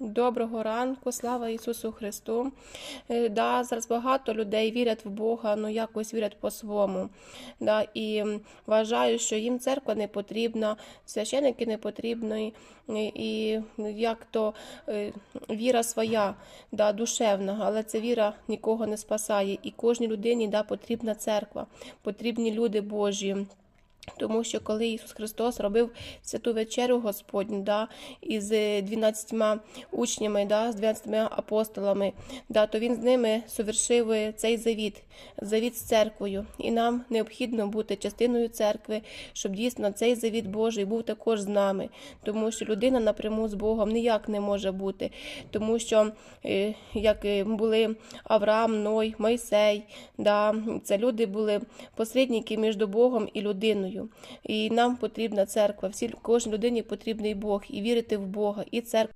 Доброго ранку, слава Ісусу Христу. Е, Да, зараз багато людей вірять в Бога, ну якось вірять по-своєму. Да, і вважаю, що їм церква не потрібна, священики не потрібні, і, як то е, віра своя, да, душевна, але ця віра нікого не спасає. І кожній людині да, потрібна церква, потрібні люди Божі. Тому що коли Ісус Христос робив святу вечерю Господню, да, із е, 12 учнями, да, з 12 апостолами, да, то Він з ними совершив е, цей завіт, завіт з церквою. І нам необхідно бути частиною церкви, щоб дійсно цей завіт Божий був також з нами. Тому що людина напряму з Богом ніяк не може бути. Тому що е, як е, були Авраам, Ной, Мойсей, да, це люди були посередники між Богом і людиною. І нам потрібна церква. Всі кожній людині потрібний Бог і вірити в Бога, і церква.